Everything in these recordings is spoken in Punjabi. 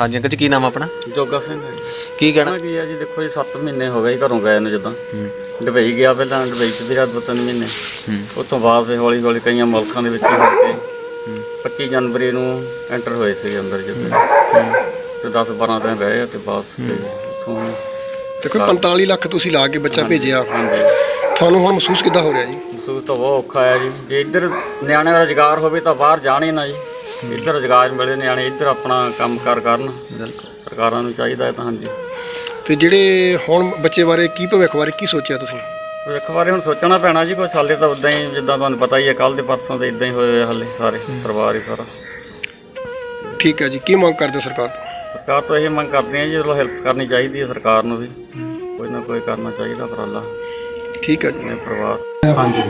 ਹਾਂਜੀ ਅੰਕਲ ਜੀ ਕੀ ਨਾਮ ਆ ਆਪਣਾ? ਜੋਗਾ ਸਿੰਘ ਹੈ। ਜੀ। ਕੀ ਕਹਿਣਾ? ਕੀ ਆ ਜੀ ਦੇਖੋ ਜੀ 7 ਮਹੀਨੇ ਹੋ ਗਏ ਜੀ ਘਰੋਂ ਗਏ ਨੂੰ ਜਦੋਂ। ਦੁਬਈ ਗਿਆ ਪਹਿਲਾਂ ਦੁਬਈ ਚ ਵੀ ਰਿਹਾ ਦੋ ਤਿੰਨ ਮਹੀਨੇ। ਉਸ ਤੋਂ ਬਾਅਦ ਫਿਰ ਹੌਲੀ ਹੌਲੀ ਕਈਆਂ ਮੁਲਕਾਂ ਦੇ ਵਿੱਚ ਹੋ ਕੇ 25 ਜਨਵਰੀ ਨੂੰ ਐਂਟਰ ਹੋਏ ਸੀ ਅੰਦਰ ਜਦੋਂ। ਤੇ 10 12 ਦਿਨ ਰਹੇ ਤੇ ਵਾਪਸ ਤੇ ਉੱਥੋਂ ਦੇਖੋ 45 ਲੱਖ ਤੁਸੀਂ ਲਾ ਕੇ ਬੱਚਾ ਭੇਜਿਆ। ਹਾਂਜੀ। ਤੁਹਾਨੂੰ ਹੁਣ ਮਹਿਸੂਸ ਕਿੱਦਾਂ ਹੋ ਰਿਹਾ ਜੀ? ਮਹਿਸੂਸ ਤਾਂ ਬਹੁਤ ਔਖਾ ਹੈ ਜੀ। ਜੇ ਇੱਧਰ ਨਿਆਣੇ ਦਾ ਰੁਜ਼ਗਾਰ ਹੋਵੇ ਤਾਂ ਬਾਹਰ ਜਾਣ ਹੀ ਨਾ ਜੀ। ਇੱਧਰ ਰੁਜ਼ਗਾਰ ਮਿਲੇ ਨਿਆਣੇ ਇੱਧਰ ਆਪਣਾ ਕੰਮ ਕਾਰ ਕਰਨ। ਸਰਕਾਰਾਂ ਨੂੰ ਚਾਹੀਦਾ ਹੈ ਤਾਂ ਹਾਂਜੀ। ਤੇ ਜਿਹੜੇ ਹੁਣ ਬੱਚੇ ਬਾਰੇ ਕੀ ਭਵਿੱਖ ਬਾਰੇ ਕੀ ਸੋਚਿਆ ਤੁਸੀਂ? ਇੱਕ ਵਾਰੀ ਹੁਣ ਸੋਚਣਾ ਪੈਣਾ ਜੀ ਕੁਛ ਹਾਲੇ ਤਾਂ ਉਦਾਂ ਹੀ ਜਿੱਦਾਂ ਤੁਹਾਨੂੰ ਪਤਾ ਹੀ ਹੈ ਕੱਲ ਦੇ ਪਰਸੋਂ ਦੇ ਇਦਾਂ ਹੀ ਹੋਏ ਹੋਏ ਹਾਲੇ ਸਾਰੇ ਪਰਿਵਾਰ ਹੀ ਸਾਰਾ। ਠੀਕ ਹੈ ਜੀ ਕੀ ਮੰਗ ਕਰਦੇ ਹੋ ਸਰਕਾਰ ਤੋਂ? ਸਰਕਾਰ ਤੋਂ ਇਹ ਮੰਗ ਕਰਦੇ ਹਾਂ ਜੀ ਚਲੋ ਹੈਲਪ ਕਰਨੀ ਚਾਹੀਦੀ ਹੈ ਸਰਕਾਰ ਨੂੰ ਵੀ। ਕੋਈ ਨਾ ਕੋਈ ਕਰਨਾ ਚਾਹੀਦਾ ਉਪਰਾਲਾ। ਠੀਕ ਹੈ ਜੀ। ਪਰਿਵਾਰ। ਹਾਂਜੀ।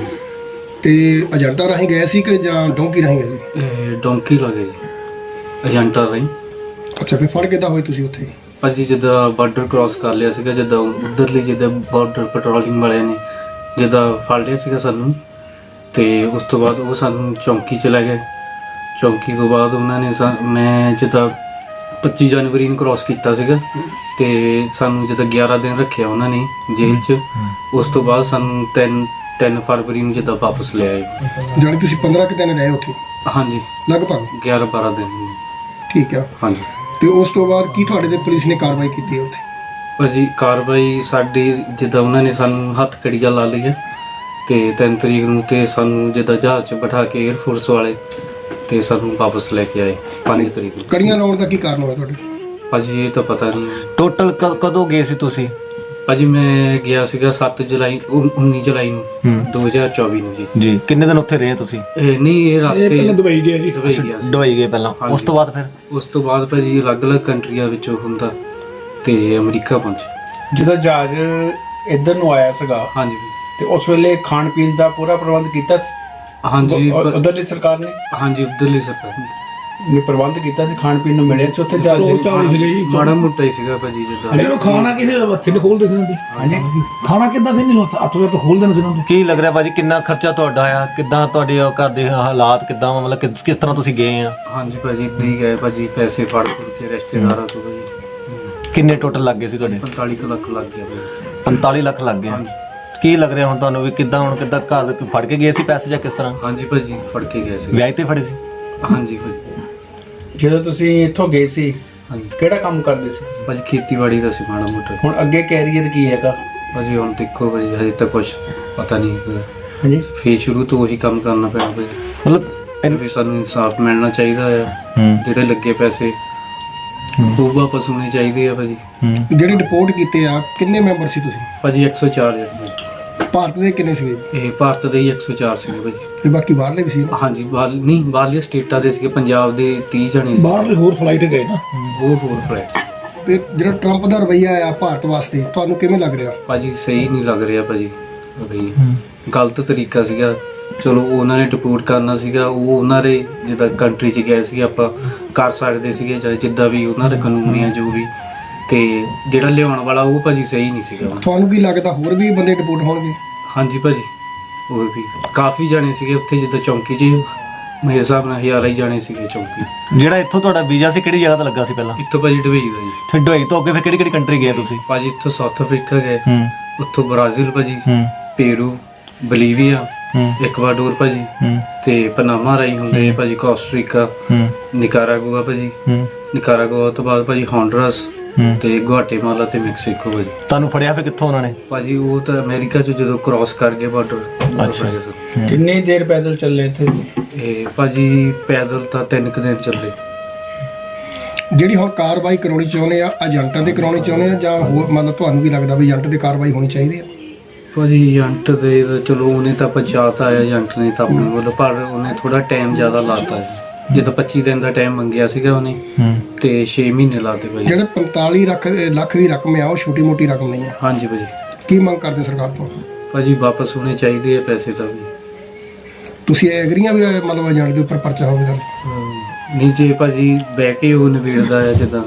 ਤੇ ਏਜੰਟਾਂ ਰਾਹੀਂ ਗਏ ਸੀ ਕਿ ਜਾਂ ਡੋਂਕੀ ਰਾਹੀਂ ਗਏ ਸੀ? ਇਹ ਡੋਂਕੀ ਲੱਗੇ ਏਜੰਟਾਂ ਰਹੀ। ਅੱਛਾ ਫਿਰ ਫੜ ਕਿੱਦਾਂ ਹੋਏ ਤੁਸੀਂ ਉੱਥੇ? ਭਾਜੀ ਜਿੱਦਾਂ ਬਾਰਡਰ ਕ੍ਰਾਸ ਕਰ ਲਿਆ ਸੀਗਾ ਜਿੱਦਾਂ ਉਧਰਲੀ ਜਿੱਦਾਂ ਬਾਰਡਰ ਪੈਟਰੋਲਿੰਗ ਵਾਲਿਆਂ ਨੇ ਜਿੱਦਾਂ ਫੜ ਲਿਆ ਸੀਗਾ ਸਾਨੂੰ ਤੇ ਉਸ ਤੋਂ ਬਾਅਦ ਉਹ ਸਾਨੂੰ ਚੌਂਕੀ ਚ ਲੈ ਗਏ। ਚੌਂਕੀ ਤੋਂ ਬਾਅਦ ਉਹਨਾਂ ਨੇ ਸਾ- ਮੈਂ ਜਿੱਦਾਂ 25 ਜਨਵਰੀ ਨੂੰ ਕ੍ਰਾਸ ਕੀਤਾ ਸੀਗਾ ਤੇ ਸਾਨੂੰ ਜਿੱਦਾਂ 11 ਦਿਨ ਰੱਖਿਆ ਉਹਨਾਂ ਨੇ ਜੇਲ੍ਹ 'ਚ। ਉਸ ਤੋਂ ਬਾਅਦ ਸਾਨੂੰ 3 3 ਫਰਵਰੀ ਨੂੰ ਜਿੱਦਾਂ ਵਾਪਸ ਲੈ ਆਏ ਜਾਣੀ ਤੁਸੀਂ 15 ਕਿ ਦਿਨ ਰਹੇ ਉੱਥੇ? ਹਾਂਜੀ। ਲਗਭਗ? 11 12 ਦਿਨ। ਠੀਕ ਆ। ਹਾਂਜੀ। ਤੇ ਉਸ ਤੋਂ ਬਾਅਦ ਕੀ ਤੁਹਾਡੇ ਤੇ ਪੁਲਿਸ ਨੇ ਕਾਰਵਾਈ ਕੀਤੀ ਹੈ ਉੱਥੇ? ਭਾਜੀ ਕਾਰਵਾਈ ਸਾਡੀ ਜਿੱਦਾਂ ਉਹਨਾਂ ਨੇ ਸਾਨੂੰ ਹੱਥ ਕੜੀਆਂ ਲਾ ਲਈ ਹੈ ਤੇ 3 ਤਰੀਕ ਨੂੰ ਤੇ ਸਾਨੂੰ ਜਿੱਦਾਂ ਜਹਾਜ਼ 'ਚ ਬਿਠਾ ਕੇ 에ਅਰਫੋਰਸ ਵਾਲੇ ਤੇ ਸਾਨੂੰ ਵਾਪਸ ਲੈ ਕੇ ਆਏ 5 ਤਰੀਕ ਨੂੰ। ਕੜੀਆਂ ਲਾਉਣ ਦਾ ਕੀ ਕਾਰਨ ਹੋਇਆ ਤੁਹਾਡੇ? ਭਾਜੀ ਇਹ ਤਾਂ ਪਤਾ ਨਹੀਂ। ਟੋਟਲ ਕਦੋਂ ਗਏ ਸੀ ਤੁਸੀਂ? ਭਾਜੀ ਮੈਂ ਗਿਆ ਸੀਗਾ 7 ਜੁਲਾਈ ਉਨ- 19 ਜੁਲਾਈ ਨੂੰ 2024 ਨੂੰ ਜੀ। ਜੀ ਕਿੰਨੇ ਦਿਨ ਉੱਥੇ ਰਹੇ ਤੁਸੀਂ? ਇਹ ਨਹੀਂ ਇਹ ਰਸਤੇ ਦੁਬਈ ਗਿਆ ਜੀ। ਦੁਬਈ ਗਿਆ ਸੀ। ਦੁਬਈ ਗਏ ਪਹਿਲਾਂ। ਉਸ ਤੋਂ ਬਾਅਦ ਫਿਰ? ਉਸ ਤੋਂ ਬਾਅਦ ਭਾਜੀ ਅਲੱਗ-ਅਲੱਗ ਕੰਟਰੀਆਂ ਵਿੱਚੋਂ ਹੁੰਦਾ ਤੇ ਅਮਰੀਕਾ ਪਹੁੰਚੇ। ਜਦੋਂ ਜਹਾਜ਼ ਇੱਧਰ ਨੂੰ ਆਇਆ ਸੀਗਾ ਹਾਂਜੀ। ਤੇ ਉਸ ਵੇਲੇ ਖਾਣ ਪੀਣ ਦਾ ਪੂਰਾ ਪ੍ਰਬੰਧ ਕੀਤਾ? ਹਾਂਜੀ ਉਧਰਲੀ ਸਰਕਾਰ ਨੇ? ਹਾਂਜੀ ਉਧਰਲੀ ਸਰਕਾਰ ਨੇ ਪ੍ਰਬੰਧ ਕੀਤਾ ਸੀ ਖਾਣ ਪੀਣ ਨੂੰ ਮਿਲਿਆ ਸੀ ਉੱਥੇ ਜਹਾਜ਼ ਦੇ ਮਾੜਾ ਮੋਟਾ ਹੀ ਸੀਗਾ ਭਾਜੀ ਜਿੱਦਾਂ ਨੂੰ ਖਾਣਾ ਕਿਸੇ ਦਾ ਹੱਥੇ ਨਹੀਂ ਖੋਲਦੇ ਸੀ ਦੇ। ਖਾਣਾ ਕਿੱਦਾਂ ਦੇ ਨਹੀਂ ਹੱਥ ਵਿੱਚ ਖੋਲਦੇ ਨੇ ਸੀ ਇਹਨਾਂ ਦੇ। ਕੀ ਲੱਗ ਰਿਹਾ ਭਾਜੀ ਕਿੰਨਾ ਖਰਚਾ ਤੁਹਾਡਾ ਆਇਆ ਕਿੱਦਾਂ ਤੁਹਾਡੇ ਉਹ ਘਰ ਦੇ ਹਾਲਾਤ ਕਿੱਦਾਂ? ਮਤਲਬ ਕਿਸ ਕਿਸ ਤਰ੍ਹਾਂ ਤੁਸੀਂ ਗਏ ਆ? ਹਾਂਜੀ ਭਾਜੀ ਇੱਦਾਂ ਹੀ ਗਏ ਭਾਜੀ ਪੈਸੇ ਫੜ ਫੜ ਕੇ ਰਿਸ਼ਤੇਦਾਰਾਂ ਤੋਂ ਭਾਜੀ। ਕਿੰਨੇ ਟੋਟਲ ਲੱਗ ਗਏ ਸੀ ਤੁਹਾਡੇ? 45 ਕੁ ਲੱਖ ਲੱਗ ਗਿਆ ਭਾਜੀ। 45 ਲੱਖ ਲੱਗ ਗਏ ਕੀ ਲੱਗ ਰਿਹਾ ਹੁਣ ਤੁਹਾਨੂੰ ਵੀ ਕਿੱਦਾਂ ਹੁਣ ਕਿੱਦਾਂ ਘਰ ਦੇ ਫੜ ਕੇ ਗਏ ਸੀ ਪੈਸੇ ਜਾਂ ਕਿਸ ਤਰ੍ਹਾਂ? ਹਾਂਜੀ ਭਾਜੀ ਫੜ ਕੇ ਗਏ ਸੀ। ਵਿਆਹ ਤੇ ਫੜੇ ਸੀ? ਹਾਂਜੀ ਭਾਜੀ। ਜਦੋਂ ਤੁਸੀਂ ਇੱਥੋਂ ਗਏ ਸੀ ਹਾਂਜੀ। ਕਿਹੜਾ ਕੰਮ ਕਰਦੇ ਸੀ ਤੁਸੀਂ? ਭਾਜੀ ਖੇਤੀਬਾੜੀ ਦਾ ਸੀ ਮਾੜਾ ਮੋਟਾ। ਹੁਣ ਅੱਗੇ ਕੈਰੀਅਰ ਕੀ ਹੈਗਾ? ਭਾਜੀ ਹੁਣ ਦੇਖੋ ਭਾਜੀ ਹਜੇ ਤਾਂ ਕੁਝ ਪਤਾ ਨਹੀਂ ਹਾਂਜੀ। ਫੇਰ ਸ਼ੁਰੂ ਤੋਂ ਉਹੀ ਕੰਮ ਕਰਨਾ ਪੈਣਾ ਭਾਜੀ। ਮਤਲਬ ਵੀ ਸਾਨੂੰ ਇਨਸਾਫ ਮਿਲਣਾ ਚਾਹੀਦਾ ਆ। ਹੂੰ। ਜਿਹੜੇ ਲੱਗੇ ਪੈਸੇ ਉਹ ਵਾਪਸ ਹੋਣੇ ਚਾਹੀਦੇ ਆ ਭਾਜੀ। ਹੂੰ। ਜਿਹੜੇ ਰਿਪੋਰਟ ਕੀਤੇ ਆ ਕਿੰਨੇ ਮੈਂਬਰ ਸੀ ਤੁਸੀਂ? ਭਾਜੀ 104 ਜਣੇ। ਭਾਰਤ ਦੇ ਕਿੰਨੇ ਸੀਗੇ? ਇਹ ਭਾਰਤ ਦੇ ਹੀ 104 ਸੀਗੇ ਭਾਜੀ। ਤੇ ਬਾਕੀ ਬਾਹਰਲੇ ਵੀ ਸੀ ਨਾ? ਹਾਂਜੀ ਬਾਹਰ ਨਹੀਂ ਬਾਹਰਲੇ ਸਟੇਟਾਂ ਦੇ ਸੀਗੇ ਪੰਜਾਬ ਦੇ 30 ਜਣੇ ਸੀ। ਬਾਹਰਲੇ ਹੋਰ ਫਲਾਈਟ ਗਏ ਨਾ? ਉਹ ਹੋਰ ਫਲੈਟ ਤੇ ਜਿਹੜਾ ਟਰੰਪ ਦਾ ਰਵਈਆ ਆ ਭਾਰਤ ਵਾਸਤੇ ਤੁਹਾਨੂੰ ਕਿਵੇਂ ਲੱਗ ਰਿਹਾ? ਭਾਜੀ ਸਹੀ ਨਹੀਂ ਲੱਗ ਰਿਹਾ ਭਾਜੀ। ਬਈ ਗਲਤ ਤਰੀਕਾ ਸੀਗਾ। ਚਲੋ ਉਹਨਾਂ ਨੇ ਡਿਪੋਰਟ ਕਰਨਾ ਸੀਗਾ। ਉਹ ਉਹਨਾਂ ਦੇ ਜਿੱਦਾਂ ਕੰਟਰੀ 'ਚ ਗਏ ਸੀ ਆਪਾਂ ਕਰ ਸਕਦੇ ਸੀਗੇ ਜਾਂ ਜਿੱਦਾਂ ਵੀ ਉਹਨਾਂ ਦੇ ਕਾਨੂੰਨ ਆ ਜੋ ਵੀ। ਤੇ ਜਿਹੜਾ ਲਿਆਉਣ ਵਾਲਾ ਉਹ ਭਾਜੀ ਸਹੀ ਨਹੀਂ ਸੀਗਾ ਤੁਹਾਨੂੰ ਕੀ ਲੱਗਦਾ ਹੋਰ ਵੀ ਬੰਦੇ ਡਿਪੋਰਟ ਹੋਣਗੇ? ਹਾਂਜੀ ਭਾਜੀ ਹੋਰ ਵੀ। ਕਾਫੀ ਜਾਣੇ ਸੀਗੇ ਉੱਥੇ ਜਿੱਦਾਂ ਚੌਂਕੀ 'ਚ ਮੇਰੇ ਹਿਸਾਬ ਨਾਲ ਹਜ਼ਾਰਾਂ ਹੀ ਜਾਣੇ ਸੀਗੇ ਚੌਂਕੀ। ਜਿਹੜਾ ਇੱਥੋਂ ਤੁਹਾਡਾ ਵੀਜ਼ਾ ਸੀ ਕਿਹੜੀ ਜਗ੍ਹਾ ਤੇ ਲੱਗਾ ਸੀ ਪਹਿਲਾਂ? ਇੱਥੋਂ ਭਾਜੀ ਡੁਬਈ ਦਾ ਜੀ। ਫਿਰ ਦੁਬਈ ਤੋਂ ਅੱਗੇ ਫਿਰ ਕਿਹੜੀ ਕਿਹੜੀ ਕੰਟਰੀ ਗਏ ਤੁਸੀਂ? ਭਾਜੀ ਇੱਥੋਂ ਸਾਊਥ ਅਫਰੀਕਾ ਗਏ। ਹੂੰ। ਉੱਥੋਂ ਬ੍ਰਾਜ਼ੀਲ ਭਾਜੀ। ਹੂੰ। ਪੇਰੂ ਬਲੀਵੀਆ ਹੂੰ। ਇਕਵਾਡੋਰ ਭਾਜੀ। ਹੂੰ। ਤੇ ਪਨਾਮਾ ਰਾਈ ਹੁੰਦੇ ਭਾਜੀ ਕੋਸਟਰੀਕਾ ਹੂੰ। ਨਿਕਾਰਾਗੁਆ ਭਾਜੀ। ਹੂੰ। ਨਿਕਾਰਾਗੁਆ ਤੋਂ ਬਾਅਦ ਭਾਜੀ ਹੌਂਡਰਸ ਹੂੰ। ਤੇ ਗੁਆਟੇਮਾਲਾ ਤੇ ਮੈਕਸੀਕੋ ਭਾਜੀ ਤੁਹਾਨੂੰ ਫੜਿਆ ਫਿਰ ਕਿੱਥੋਂ ਉਹਨਾਂ ਨੇ? ਭਾਜੀ ਉਹ ਤਾਂ ਅਮਰੀਕਾ ਚ ਜਦੋਂ ਕ੍ਰਾਸ ਕਰ ਗਏ ਬਾਰਡਰ ਅੱਛਾ। ਕਿੰਨੀ ਦੇਰ ਪੈਦਲ ਚੱਲੇ ਇੱਥੇ? ਇਹ ਭਾਜੀ ਪੈਦਲ ਤਾਂ ਤਿੰਨ ਕੁ ਦਿਨ ਚੱਲੇ। ਜਿਹੜੀ ਹੁਣ ਕਾਰਵਾਈ ਕਰਾਉਣੀ ਚਾਹੁੰਦੇ ਆ ਏਜੰਟਾਂ ਦੇ ਕਰਾਉਣੀ ਚਾਹੁੰਦੇ ਆ ਜਾਂ ਹੋਰ ਮਤਲਬ ਤੁਹਾਨੂੰ ਕੀ ਲੱਗਦਾ ਵੀ ਏਜੰਟ ਦੀ ਕਾਰਵਾਈ ਹੋਣੀ ਚਾਹੀਦੀ ਆ? ਭਾਜੀ ਏਜੰਟ ਦੇ ਤਾਂ ਚਲੋ ਉਹਨੇ ਤਾਂ ਪਹੁੰਚਾਤਾ ਹੈ ਏਜੰਟ ਨੇ ਤਾਂ ਆਪਣੇ ਵੱਲੋਂ ਪਰ ਉਹਨੇ ਥੋੜਾ ਟਾਈਮ ਜ਼ਿਆਦਾ ਲਾਤਾ। ਹੈ ਜਦੋਂ 25 ਦਿਨ ਦਾ ਟਾਈਮ ਮੰਗਿਆ ਸੀਗਾ ਉਹਨੇ। ਹੂੰ। ਤੇ 6 ਮਹੀਨੇ ਲਾਤੇ ਭਾਜੀ ਜਿਹੜੇ 45 ਲੱਖ ਲੱਖ ਦੀ ਰਕਮ ਆ ਉਹ ਛੋਟੀ ਮੋਟੀ ਰਕਮ ਨਹੀਂ ਆ। ਹਾਂਜੀ ਭਾਜੀ ਕੀ ਮੰਗ ਕਰਦੇ ਸਰਕਾਰ ਤੋਂ? ਭਾਜੀ ਵਾਪਸ ਹੋਣੇ ਚਾਹੀਦੇ ਆ ਪੈਸੇ ਤਾਂ ਵੀ। ਤੁਸੀਂ ਐਗਰੀਆਂ ਵੀ ਮਤਲਬ ਏਜੰਟ ਦੇ ਉੱਪਰ ਪਰਚਾ ਹੋਵੇਗਾ ਅਮ ਨਹੀਂ ਜੇ ਭਾਜੀ ਬਹਿ ਕੇ ਉਹ ਨਿਬੇੜਦਾ ਆ ਜਿੱਦਾਂ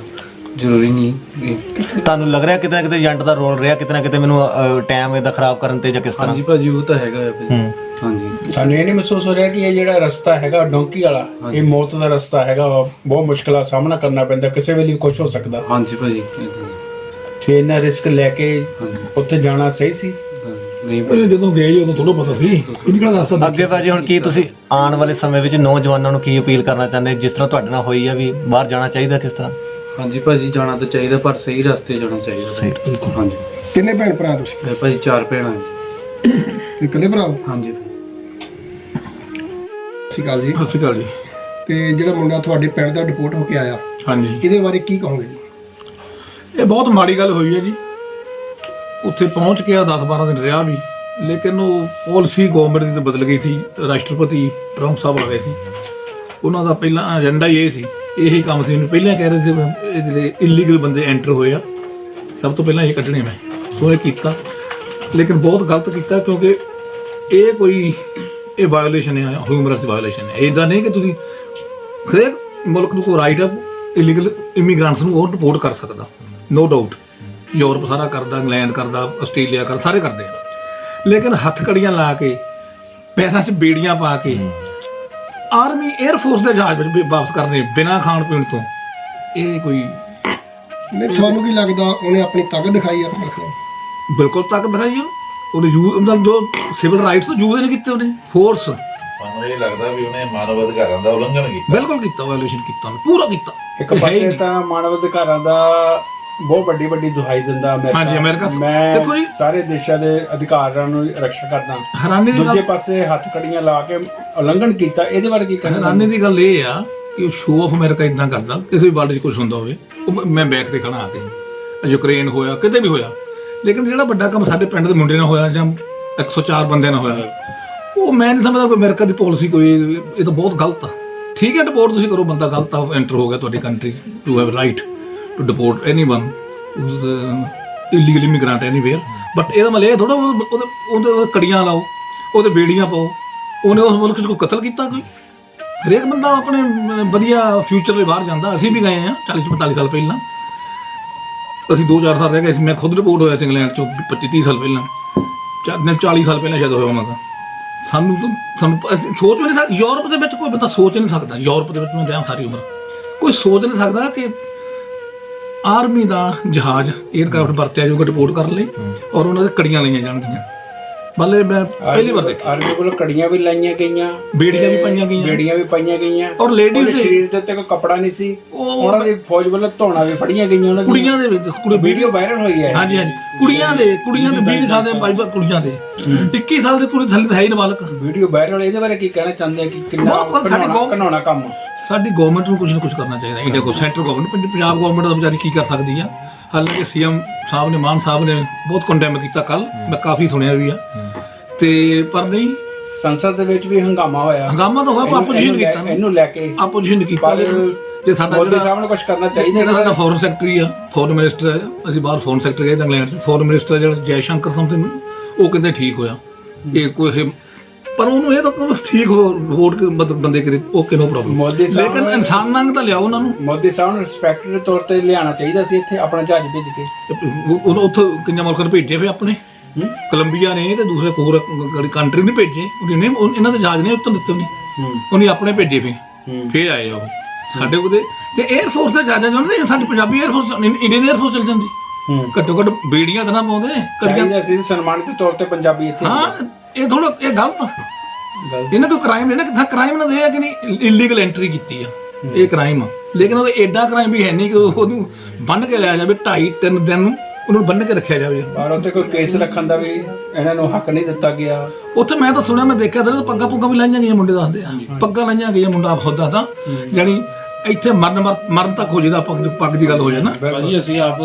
ਜ਼ਰੂਰੀ ਨਹੀਂ ਇਹ- ਤੁਹਾਨੂੰ ਲੱਗ ਰਿਹਾ ਕਿਤੇ ਨਾ ਕਿਤੇ ਏਜੰਟ ਦਾ ਰੋਲ ਰਿਹਾ? ਕਿਤੇ ਨਾ ਕਿਤੇ ਮੈਨੂੰ ਟਾਈਮ ਇਹਦਾ ਖਰਾਬ ਕਰਨ ਤੇ ਜਾਂ ਕਿਸ ਤਰ੍ਹਾਂ? ਹਾਂਜੀ ਭਾਜੀ ਉਹ ਤਾਂ ਹੈਗਾ ਆ ਭਾਜੀ ਹੂੰ। ਸਾਨੂੰ ਇਹ ਨਹੀਂ ਮਹਿਸੂਸ ਹੋ ਰਿਹਾ ਕਿ ਇਹ ਜਿਹੜਾ ਰਸਤਾ ਹੈਗਾ ਡੋਂਕੀ ਵਾਲਾ ਇਹ ਮੌਤ ਦਾ ਰਸਤਾ ਹੈਗਾ ਵਾ। ਬਹੁਤ ਮੁਸ਼ਕਲਾਂ ਦਾ ਸਾਹਮਣਾ ਕਰਨਾ ਪੈਂਦਾ ਕਿਸੇ ਵੇਲੇ ਕੁਝ ਹੋ ਸਕਦਾ। ਹਾਂਜੀ ਭਾਜੀ ਏਦਾਂ। ਤੇ ਇਹਨਾਂ ਰਿਸਕ ਲੈ ਕੇ ਹਾਂਜੀ। ਉੱਥੇ ਜਾਣਾ ਸਹੀ ਸੀ। ਨਹੀਂ ਇਹ ਜਦੋਂ ਗਏ ਜੀ ਉਦੋਂ ਥੋੜਾ ਪਤਾ ਸੀ। ਇਹਦੀ ਕਿਹੜਾ ਰਸਤਾ ਅੱਗੇ ਭਾਜੀ ਹੁਣ ਕੀ ਤੁਸੀਂ ਆਉਣ ਵਾਲੇ ਸਮੇਂ ਵਿੱਚ ਨੌਜਵਾਨਾਂ ਨੂੰ ਕੀ ਅਪੀਲ ਕਰਨਾ ਚਾਹੁੰਦੇ? ਜਿਸ ਤਰ੍ਹਾਂ ਤੁਹਾਡੇ ਨਾਲ ਹੋਈ ਆ ਵੀ ਬਾਹਰ ਜਾਣਾ ਚਾਹੀਦਾ ਕਿਸ ਤਰ੍ਹਾਂ? ਹਾਂਜੀ ਭਾਜੀ ਜਾਣਾ ਤਾਂ ਚਾਹੀਦਾ ਪਰ ਸਹੀ ਰਸਤੇ ਜਾਣਾ ਚਾਹੀਦਾ। ਸਹੀ। ਹਾਂਜੀ। ਕਿੰਨੇ ਭੈਣ ਭਰਾ ਤੁਸੀਂ? ਇਹ ਭਾਜੀ ਚਾਰ ਭੈਣਾਂ ਜੀ। ਤੁਸੀਂ ਇਕੱਲੇ ਭਰਾ? ਹੋ ਹਾਂਜੀ। ਸ਼੍ਰੀ ਅਕਾਲ ਜੀ। ਸਤਿ ਸ਼੍ਰੀ ਅਕਾਲ ਜੀ। ਤੇ ਜਿਹੜਾ ਮੁੰਡਾ ਤੁਹਾਡੇ ਪਿੰਡ ਦਾ ਰਿਪੋਰਟ ਹੋ ਕੇ ਆਇਆ ਹਾਂਜੀ। ਇਹਦੇ ਬਾਰੇ ਕੀ ਕਹੋਗੇ ਜੀ? ਇਹ ਬਹੁਤ ਮਾੜੀ ਗੱਲ ਹੋਈ ਹੈ ਜੀ। ਉੱਥੇ ਪਹੁੰਚ ਕੇ 10 12 ਦਿਨ ਰਿਹਾ ਵੀ ਲੇਕਿਨ ਉਹ ਪਾਲਿਸੀ ਗਵਰਨਮੈਂਟ ਦੀ ਤਾਂ ਬਦਲ ਗਈ ਸੀ ਰਾਸ਼ਟਰਪਤੀ ਟਰੰਪ ਸਾਹਿਬ ਆ ਗਏ ਸੀ। ਉਹਨਾਂ ਦਾ ਪਹਿਲਾਂ ਏਜੰਡਾ ਹੀ ਇਹ ਸੀ ਇਹੀ ਕੰਮ ਸੀ। ਉਹਨੂੰ ਪਹਿਲਾਂ ਕਹਿ ਰਹੇ ਸੀ ਇਹ ਜਿਹੜੇ ਇਲੀਗਲ ਬੰਦੇ ਐਂਟਰ ਹੋਏ ਆ ਸਭ ਤੋਂ ਪਹਿਲਾਂ ਇਹ ਕੱਢਣੇ ਮੈਂ। ਸੋ ਇਹ ਕੀਤਾ। ਲੇਕਿਨ ਬਹੁਤ ਗਲਤ ਕੀਤਾ ਕਿਉਂਕਿ ਇਹ ਕੋਈ ਇਹ ਵਾਇਓਲੇਸ਼ਨ ਹੈ ਹਿਊਮਨ ਰਾਈਟਸ ਵਾਇਓਲੇਸ਼ਨ ਹੈ। ਇਦਾਂ ਨਹੀਂ ਕਿ ਤੁਸੀਂ ਹਰੇਕ ਮੁਲਕ ਨੂੰ ਕੋਈ ਰਾਈਟ ਹੈ ਇਲੀਗਲ ਇਮੀਗ੍ਰੈਂਟਸ ਨੂੰ ਉਹ ਰਿਪੋਰਟ ਕਰ ਸਕਦਾ। ਨੋ ਡਾਊਟ ਯੂਰਪ ਸਾਰਾ ਕਰਦਾ ਇੰਗਲੈਂਡ ਕਰਦਾ ਆਸਟ੍ਰੇਲੀਆ ਕਰ ਸਾਰੇ ਕਰਦੇ ਆ। ਲੇਕਿਨ ਹੱਥ ਕੜੀਆਂ ਲਾ ਕੇ ਪੈਰਾਂ 'ਚ ਬੇੜੀਆਂ ਪਾ ਕੇ ਆਰਮੀ 에ਅਰ ਫੋਰਸ ਦੇ ਜਹਾਜ਼ ਵਿੱਚ ਵੀ ਵਾਪਸ ਕਰਨੇ ਬਿਨਾਂ ਖਾਣ ਪੀਣ ਤੋਂ ਇਹ ਕੋਈ ਨਹੀਂ ਤੁਹਾਨੂੰ ਕੀ ਲੱਗਦਾ ਉਹਨੇ ਆਪਣੀ ਤਾਕਤ ਦਿਖਾਈ ਆ ਆਪਣੇ ਬਿਲਕੁਲ ਤਾਕਤ ਦਿਖਾਈ ਆ। ਉਹਨੇ ਯੂ ਮਤਲਬ ਜੋ ਸਿਵਲ ਰਾਈਟਸ ਯੂਜ਼ ਨਹੀਂ ਕੀਤੇ ਉਹਨੇ ਫੋਰਸ ਸਾਨੂੰ ਇਹ ਲੱਗਦਾ ਵੀ ਉਹਨੇ ਮਾਨਵ ਅਧਿਕਾਰਾਂ ਦਾ ਉਲੰਘਣ ਕੀਤਾ। ਬਿਲਕੁਲ ਕੀਤਾ ਵਾਇਓਲੇਸ਼ਨ ਕੀਤਾ ਉਹਨੇ ਪੂਰਾ ਕੀਤਾ। ਇੱਕ ਇਹ ਹੈ ਹੀ ਪਾਸੇ ਨਹੀਂ। ਤਾਂ ਮਾਨਵ ਅਧਿਕਾਰਾਂ ਦਾ ਬਹੁਤ ਵੱਡੀ ਵੱਡੀ ਦੁਹਾਈ ਦਿੰਦਾ ਅਮਰੀਕਾ। ਹਾਂਜੀ, ਅਮਰੀਕਾ। ਮੈਂ ਦੇਖੋ ਜੀ- ਸਾਰੇ ਦੇਸ਼ਾਂ ਦੇ ਅਧਿਕਾਰਾਂ ਨੂੰ ਰੱਖਿਆ ਕਰਦਾ। ਹੈਰਾਨੀ ਦੀ ਦੂਜੇ ਗੱਲ ਪਾਸੇ ਹੱਥ ਕੜੀਆਂ ਲਾ ਕੇ ਉਲੰਘਣ ਕੀਤਾ ਇਹਦੇ ਬਾਰੇ ਕੀ ਕਹਿਣਾ ਹੈਰਾਨੀ ਦੀ ਗੱਲ ਇਹ ਆ ਕਿ ਸ਼ੋਅ ਆਫ ਅਮਰੀਕਾ ਇਦਾਂ ਕਰਦਾ ਕਿਸੇ ਵੀ ਵਰਲਡ 'ਚ ਕੁਝ ਹੁੰਦਾ ਹੋਵੇ। ਉਹ ਮ- ਮੈਂ ਬੈਕ ਤੇ ਖੜਾ ਆ ਕੇ। ਯੂਕਰੇਨ ਹੋਇਆ ਕਿਤੇ ਵੀ ਹੋਇਆ ਲੇਕਿਨ ਜਿਹੜਾ ਵੱਡਾ ਕੰਮ ਸਾਡੇ ਪਿੰਡ ਦੇ ਮੁੰਡੇ ਨਾਲ ਹੋਇਆ ਜਾਂ 104 ਬੰਦਿਆਂ ਨਾਲ ਹੋਇਆ, ਉਹ ਮੈਂ ਨਹੀਂ ਸਮਝਦਾ ਕੋਈ ਅਮਰੀਕਾ ਦੀ ਪਾਲਿਸੀ ਕੋਈ, ਇਹ ਤਾਂ ਬਹੁਤ ਗਲਤ ਆ। ਠੀਕ ਹੈ ਡਿਪੋਰਟ ਤੁਸੀਂ ਕਰੋ, ਬੰਦਾ ਗਲਤ ਆ ਐਂਟਰ ਹੋ ਗਿਆ ਤੁਹਾਡੀ country to have right to deport anyone illegal immigrant anywhere but ਇਹਦਾ ਮਤਲਬ ਇਹ ਥੋੜਾ ਉਹਦੇ ਉਹਦੇ ਕੜੀਆਂ ਲਾਓ, ਉਹਦੇ ਬੇੜੀਆਂ ਪਾਓ, ਉਹਨੇ ਉਸ ਮੁਲਕ 'ਚ ਕੋਈ ਕਤਲ ਕੀਤਾ ਕੋਈ? ਹਰੇਕ ਬੰਦਾ ਆਪਣੇ ਵਧੀਆ ਫਿਊਚਰ ਲਈ ਬਾਹਰ ਜਾਂਦਾ, ਅਸੀਂ ਵੀ ਗਏ ਆ 40 45 ਸਾਲ ਪਹਿਲਾਂ। ਅਸੀਂ 2-4 ਸਾਲ ਰਹਿ ਗਏ ਸੀ। ਮੈਂ ਖੁਦ ਰਿਪੋਰਟ ਹੋਇਆ ਸੀ ਇੰਗਲੈਂਡ ਚੋਂ 25 30 ਸਾਲ ਪਹਿਲਾਂ। ਚਾ- ਨਹੀਂ, 40 ਸਾਲ ਪਹਿਲਾਂ ਸ਼ਾਇਦ ਹੋਇਆ ਉਹਨਾਂ ਦਾ ਸਾਨੂੰ ਤਾਂ ਸਾਨੂੰ ਪ- ਅਸੀਂ ਸੋਚ ਵੀ ਨਹੀਂ ਸਕਦਾ। ਯੂਰਪ ਦੇ ਵਿੱਚ ਕੋਈ ਬੰਦਾ ਸੋਚ ਨਹੀਂ ਸਕਦਾ। ਯੂਰਪ ਦੇ ਵਿੱਚ ਮੈਂ ਰਿਹਾ ਸਾਰੀ ਉਮਰ। ਕੋਈ ਸੋਚ ਨਹੀਂ ਸਕਦਾ ਕਿ ਆਰਮੀ ਦਾ ਜਹਾਜ਼ 에ਅਰਕ੍ਰਾਫਟ ਵਰਤਿਆ ਜਾਊਗਾ ਰਿਪੋਰਟ ਕਰਨ ਲਈ ਔਰ ਉਹਨਾਂ ਦੇ ਕੜੀਆਂ ਲਈਆਂ ਜਾਣਗੀਆਂ। ਬੱਲੇ ਮੈਂ ਪਹਿਲੀ ਵਾਰ ਦੇਖਿਆ। ਆਰਮੀ ਕੋਲ ਕੜੀਆਂ ਵੀ ਲਾਈਆਂ ਗਈਆਂ। ਬੇੜੀਆਂ ਵੀ ਪਾਈਆਂ ਗਈਆਂ। ਬੇੜੀਆਂ ਵੀ ਪਾਈਆਂ ਗਈਆਂ। ਔਰ ਉਹਦੇ ਦੇ- ਸਰੀਰ ਦੇ ਉੱਤੇ ਕੋਈ ਕੱਪੜਾ ਨਹੀਂ ਸੀ। ਉਹ- ਉਹਨਾਂ ਦੀ ਫੌਜ ਵੱਲੋਂ ਧੋਣਾ ਵੀ ਫੜੀਆਂ ਗਈਆਂ ਉਹਨਾਂ ਕੁੜੀਆਂ ਦੇ ਵਿੱਚ ਕੁੜੀ ਵੀਡੀਓ ਵਾਇਰਲ ਹੋਈ ਹੈ। ਹਾਂਜੀ ਹਾਂਜੀ। ਕੁੜੀਆਂ ਦੇ ਕੁੜੀਆਂ ਦੇ 20 ਸਾਲ ਦੇ ਬਾਈ ਕੁੜੀਆਂ ਦੇ। 21 ਸਾਲ ਦੇ ਕੁੜੀ ਥੱਲੇ ਹੈ ਨਾਬਾਲਗ ਵੀਡੀਓ ਵਾਇਰਲ ਇਹਦੇ ਬਾਰੇ ਕੀ ਕਹਿਣਾ ਚਾਹੁੰਦੇ ਆ ਕਿ ਕਿੰਨਾ ਘਿਨਾਉਣਾ ਕੰਮ? ਸਾਡੀ ਗਵਰਨਮੈਂਟ ਨੂੰ ਕੁਝ ਨਾ ਕੁਝ ਕਰਨਾ ਚਾਹੀਦਾ। ਇੰਡੀਆ ਕੋ ਸੈਂਟਰ ਗਵਰਨਮੈਂਟ ਪੰਜਾਬ ਗਵਰਨਮੈਂਟ ਦਾ ਵਿਚਾਰੀ ਕੀ ਕਰ ਸਕਦੀ ਆ? ਹਾਲਾਂਕਿ ਸੀਐਮ ਸਾਹਿਬ ਨੇ ਮਾਨ ਸਾਹਿਬ ਨੇ ਬਹੁਤ ਕੰਡੈਮ ਕੀਤਾ ਕੱਲ ਮੈਂ ਕਾਫੀ ਸੁਣਿਆ ਵੀ ਆ। ਤੇ ਪਰ ਨਹੀਂ ਸੰਸਦ ਦੇ ਵਿੱਚ ਵੀ ਹੰਗਾਮਾ ਹੋਇਆ। ਹੰਗਾਮਾ ਤਾਂ ਹੋਇਆ ਪਰ ਆਪੋਜੀਸ਼ਨ ਕੀਤਾ ਇਹਨੂੰ ਲੈ ਕੇ ਆਪੋਜੀਸ਼ਨ ਕੀਤਾ ਲੇਕਿਨ ਜੇ। ਸਾਡਾ ਜਿਹੜਾ ਸਾਹਿਬ ਨੂੰ ਕੁਝ ਕਰਨਾ ਚਾਹੀਦਾ ਜਿਹੜਾ ਸਾਡਾ ਫੋਰਨ ਸੈਕਟਰੀ ਆ ਫੋਰਨ ਮਿਨਿਸਟਰ ਹੈ ਅਸੀਂ ਬਾਹਰ ਫੋਰਨ ਸੈਕਟਰ ਗਏ ਤਾਂ ਇੰਗਲੈਂਡ ਚ। ਫੋਰਨ ਮਿਨਿਸਟਰ ਜਿਹੜਾ ਜੈ ਸ਼ੰਕਰ ਸਮਥਿੰਗ ਉਹ ਕਹਿੰਦੇ ਠੀਕ ਹੋਇਆ। ਇਹ ਕੋਈ ਪਰ ਉਹਨੂੰ ਇਹ ਤਾਂ ਠੀਕ ਹੋ ਵੋਟ ਕੇ ਮਤਲਬ ਬੰਦੇ ਕਰੇ ਓਕੇ ਨੋ ਪ੍ਰੋਬਲਮ ਲੇਕਿਨ ਇਨਸਾਨ ਨੰਗ ਤਾਂ ਲਿਆਓ ਉਹਨਾਂ ਨੂੰ। ਮੋਦੀ ਸਾਹਿਬ ਨੂੰ ਰਿਸਪੈਕਟ ਦੇ ਤੌਰ ਤੇ ਲਿਆਉਣਾ ਚਾਹੀਦਾ ਸੀ ਇੱਥੇ ਆਪਣਾ ਜਹਾਜ਼ ਭੇਜ ਕੇ। ਉਹ- ਉਹਨੂੰ ਉੱਥੋਂ ਕਿੰਨੇ ਮੁਲਕਾਂ ਨੂੰ ਭੇਜੇ ਫੇ ਆਪਣੇ? ਕੋਲੰਬੀਆ ਨੇ ਤੇ ਦੂਸਰੇ ਹੋਰ ਕੰਟਰੀ ਨੇ ਭੇਜੇ। ਉਹਨੇ ਇਹਨਾਂ ਦੇ ਜਹਾਜ਼ ਨੇ ਉੱਤੋਂ ਦਿੱਤੇ ਨੇ ਉਹਨੇ ਆਪਣੇ ਭੇਜੇ ਫੇ ਫੇਰ ਆਏ ਉਹ। ਸਾਡੇ ਕੋਲ ਤੇ 에ਅਰ ਫੋਰਸ ਦੇ ਜਹਾਜ਼ਾਂ ਜਾਂਦੇ ਸਾਡੇ Punjabi air force Indian air force ਚਲ ਜਾਂਦੀ। ਘੱਟੋ ਘੱਟ ਬੇੜੀਆਂ ਤਾਂ ਨਾ ਪਾਉਂਦੇ ਕੜੀਆਂ। ਅਸੀਂ ਸਨਮਾਨਿਤ ਤੌਰ ਤੇ ਪੰਜਾਬੀ ਇੱਥੇ ਹਾਂ ਇਹ ਥੋੜਾ ਇਹ ਗਲਤ ਇਹਨਾਂ ਕੋ ਕ੍ਰਾਈਮ ਨਹੀਂ ਨਾ ਕ੍ਰਾਈਮ ਨਾ ਦੇ ਕਿ ਨਹੀਂ ਇਲੀਗਲ ਐਂਟਰੀ ਕੀਤੀ ਆ। ਇਹ ਕ੍ਰਾਈਮ ਆ। ਲੇਕਿਨ ਉਹ ਐਡਾ ਕ੍ਰਾਈਮ ਵੀ ਹੈ ਨਹੀਂ ਕਿ ਉਹਨੂੰ ਬੰਨ ਕੇ ਲਿਆ ਜਾਵੇ 2.5 3 ਦਿਨ ਨੂੰ। ਉਹਨੂੰ ਬੰਨ ਕੇ ਰੱਖਿਆ ਜਾਵੇ। ਪਰ ਉੱਥੇ ਕੋਈ ਕੇਸ ਰੱਖਣ ਦਾ ਵੀ ਇਹਨਾਂ ਨੂੰ ਹੱਕ ਨਹੀਂ ਦਿੱਤਾ ਗਿਆ। ਉੱਥੇ ਮੈਂ ਤਾਂ ਸੁਣਿਆ ਮੈਂ ਦੇਖਿਆ ਤਾਂ ਪੱਗਾਂ ਪੁੱਗਾਂ ਵੀ ਲਾਈਆਂ ਗਈਆਂ ਮੁੰਡੇ ਦੱਸਦੇ ਆ ਪੱਗਾਂ ਲਾਈਆਂ ਗਈਆਂ ਮੁੰਡਾ ਖੁਦਾ ਤਾਂ। ਜਾਨੀ ਇੱਥੇ ਮਰਨ ਮਰ- ਮਰਨ ਤੱਕ ਹੋ ਜਿਹਦਾ ਪੱਗ ਪੱਗ ਦੀ ਗੱਲ ਹੋ ਜਾਏ ਨਾ। ਭਾਜੀ ਅਸੀਂ ਆਪ